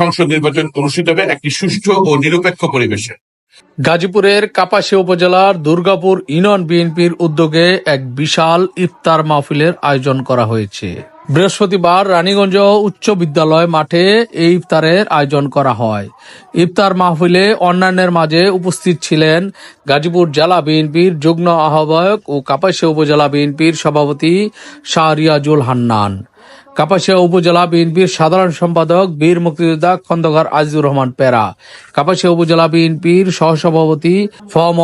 সংসদ নির্বাচন অনুষ্ঠিত হবে একটি সুষ্ঠু ও নিরপেক্ষ পরিবেশে। গাজীপুরের কাপাসিয়া উপজেলার দুর্গাপুর ইউনিয়ন বিএনপির উদ্যোগে এক বিশাল ইফতার মাহফিলের আয়োজন করা হয়েছে। বৃহস্পতিবার রানীগঞ্জ উচ্চ বিদ্যালয় মাঠে এই ইফতারের আয়োজন করা হয়। ইফতার মাহফিলে অন্যান্যের মাঝে উপস্থিত ছিলেন গাজীপুর জেলা বিএনপির যুগ্ম আহ্বায়ক ও কাপাসিয়া উপজেলা বিএনপির সভাপতি শাহরিয়াজুল হান্নান। কাপাসিয়া উপজেলা বিএনপির সাধারণ সম্পাদক বীর মুক্তিযোদ্ধা খন্দকার আজিজুর রহমান পেরা, কাপাসিয়া উপজেলা বিএনপির সহসভাপতি ফম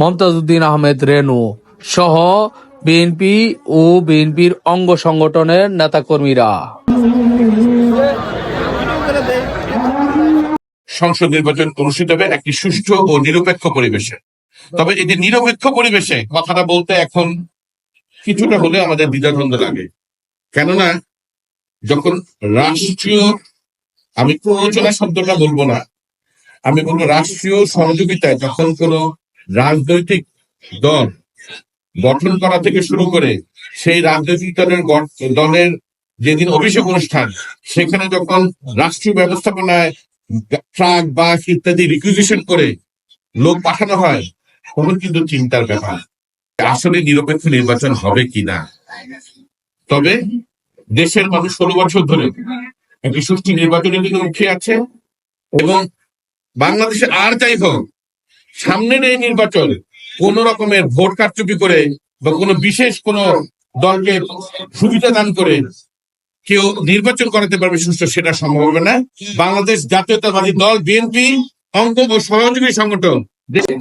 মমতাজউদ্দিন আহমেদ রেনু সহ বিএনপি ও বিএনপির অঙ্গ সংগঠনের নেতাকর্মীরা। সংসদ নির্বাচন অনুষ্ঠিত হবে একটি সুষ্ঠু ও নিরপেক্ষ পরিবেশে। তবে এটি নিরপেক্ষ পরিবেশে কথাটা বলতে এখন কিছুটা হলে আমাদের দ্বিধাদ্বন্দ্ব লাগে। কেননা যখন রাষ্ট্রীয়, আমি প্ররোচনা শব্দটা বলব না, আমি বলব রাষ্ট্রীয় সহযোগিতায় যখন কোন রাজনৈতিক দল গঠন করা থেকে শুরু করে সেই রাজনৈতিক দলের দলের যেদিন অভিষেক অনুষ্ঠান, সেখানে যখন রাষ্ট্রীয় ব্যবস্থাপনায় ট্রাক, বাস ইত্যাদি রিকুইজিশন করে লোক পাঠানো হয়, তখন কিন্তু চিন্তার ব্যাপার। আসলে নিরপেক্ষ নির্বাচন হবে কিনা? তবে দেশের মানুষ ষোলো বছর ধরে সুষ্ঠু নির্বাচনের দিকে উঠে আছে এবং বাংলাদেশে আর যাই হোক, সামনের এই নির্বাচন কোন রকমের ভোট কারচুপি করে বা কোনো বিশেষ কোন দলকে সুবিধা দান করে কেউ নির্বাচন করাতে পারবে সুস্থ সেটা সম্ভব হবে না। বাংলাদেশ জাতীয়তাবাদী দল, বিএনপি, অঙ্গ ও সহযোগী সংগঠন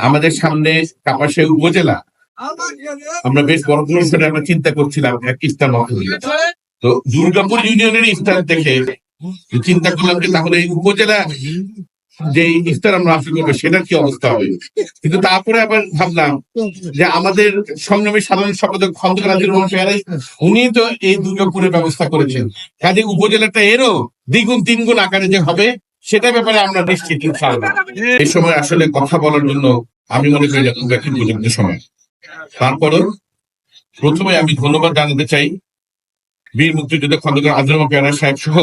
আমাদের সামনে কাপাসে উপজেলা। আমরা বেশ বড় আমরা চিন্তা করছিলাম, এক মাহফিল তো দুর্গাপুর ইউনিয়নের ইফতার দেখে চিন্তা করলাম যে তাহলে এই উপজেলা যে ইফতার আমরা মাহফিল করব, সেটার কি অবস্থা হবে? কিন্তু তারপরে আবার ভাবলাম যে আমাদের সংগ্রামী সাধারণ সম্পাদক খন্দকার আজির উনি তো এই দুর্গাপুরের ব্যবস্থা করেছেন। কাজে উপজেলাটা এরও দ্বিগুণ তিনগুণ আকারে যে হবে সেটা ব্যাপারে আমরা নিশ্চিত এই সময় আসলে কথা বলার জন্য আমি মনে করি একটি উপযুক্ত সময়। তারপরও প্রথমে আমি ধন্যবাদ জানাতে চাই বীর মুক্তিযোদ্ধা খন্দকার আজরম পেয়ারা সাহেব সহ